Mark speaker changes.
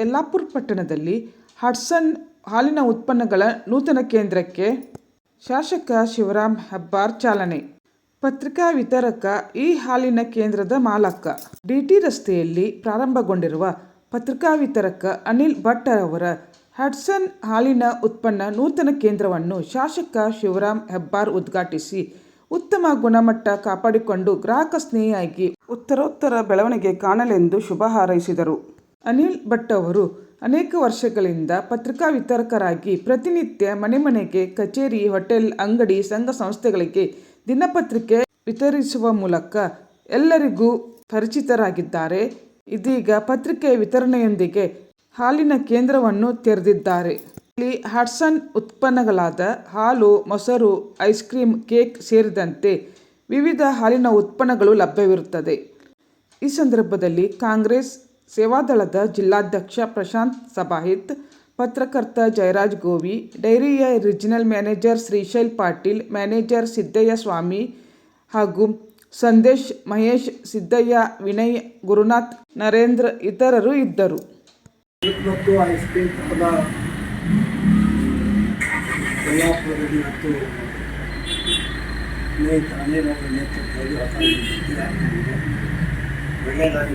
Speaker 1: ಯಲ್ಲಾಪುರ ಪಟ್ಟಣದಲ್ಲಿ ಹಡ್ಸನ್ ಹಾಲಿನ ಉತ್ಪನ್ನಗಳ ನೂತನ ಕೇಂದ್ರಕ್ಕೆ ಶಾಸಕ ಶಿವರಾಮ್ ಹೆಬ್ಬಾರ್ ಚಾಲನೆ. ಪತ್ರಿಕಾ ವಿತರಕ ಈ ಹಾಲಿನ ಕೇಂದ್ರದ ಮಾಲಕ. ಡಿಟಿ ರಸ್ತೆಯಲ್ಲಿ ಪ್ರಾರಂಭಗೊಂಡಿರುವ ಪತ್ರಿಕಾ ವಿತರಕ ಅನಿಲ್ ಭಟ್ ಅವರ ಹಡ್ಸನ್ ಹಾಲಿನ ಉತ್ಪನ್ನ ನೂತನ ಕೇಂದ್ರವನ್ನು ಶಾಸಕ ಶಿವರಾಮ್ ಹೆಬ್ಬಾರ್ ಉದ್ಘಾಟಿಸಿ ಉತ್ತಮ ಗುಣಮಟ್ಟ ಕಾಪಾಡಿಕೊಂಡು ಗ್ರಾಹಕ ಸ್ನೇಹಿಯಾಗಿ ಉತ್ತರೋತ್ತರ ಬೆಳವಣಿಗೆ ಕಾಣಲೆಂದು ಶುಭ ಹಾರೈಸಿದರು. ಅನಿಲ್ ಭಟ್ ಅವರು ಅನೇಕ ವರ್ಷಗಳಿಂದ ಪತ್ರಿಕಾ ವಿತರಕರಾಗಿ ಪ್ರತಿನಿತ್ಯ ಮನೆ ಮನೆಗೆ ಕಚೇರಿ, ಹೋಟೆಲ್, ಅಂಗಡಿ, ಸಂಘ ಸಂಸ್ಥೆಗಳಿಗೆ ದಿನಪತ್ರಿಕೆ ವಿತರಿಸುವ ಮೂಲಕ ಎಲ್ಲರಿಗೂ ಪರಿಚಿತರಾಗಿದ್ದಾರೆ. ಇದೀಗ ಪತ್ರಿಕೆ ವಿತರಣೆಯೊಂದಿಗೆ ಹಾಲಿನ ಕೇಂದ್ರವನ್ನು ತೆರೆದಿದ್ದಾರೆ. ಇಲ್ಲಿ ಹಡ್ಸನ್ ಉತ್ಪನ್ನಗಳಾದ ಹಾಲು, ಮೊಸರು, ಐಸ್ ಕ್ರೀಮ್, ಕೇಕ್ ಸೇರಿದಂತೆ ವಿವಿಧ ಹಾಲಿನ ಉತ್ಪನ್ನಗಳು ಲಭ್ಯವಿರುತ್ತದೆ. ಈ ಸಂದರ್ಭದಲ್ಲಿ ಕಾಂಗ್ರೆಸ್ ಸೇವಾದಳದ ಜಿಲ್ಲಾಧ್ಯಕ್ಷ ಪ್ರಶಾಂತ್ ಸಬಾಹಿತ್ ಪತ್ರಕರ್ತ Jayaraj ಗೋವಿ, ಡೈರಿಯ regional manager Shrishail Patil, manager Siddaiah Swami ಹಾಗೂ ಸಂದೇಶ್ ಮಹೇಶ್, ಸಿದ್ದಯ್ಯ ವಿನಯ್, ಗುರುನಾಥ್, ನರೇಂದ್ರ ಇತರರು ಇದ್ದರು.
Speaker 2: ಮತ್ತು ನೇತೃತ್ವದಲ್ಲಿ ಒಳ್ಳೆಯದಾಗಿ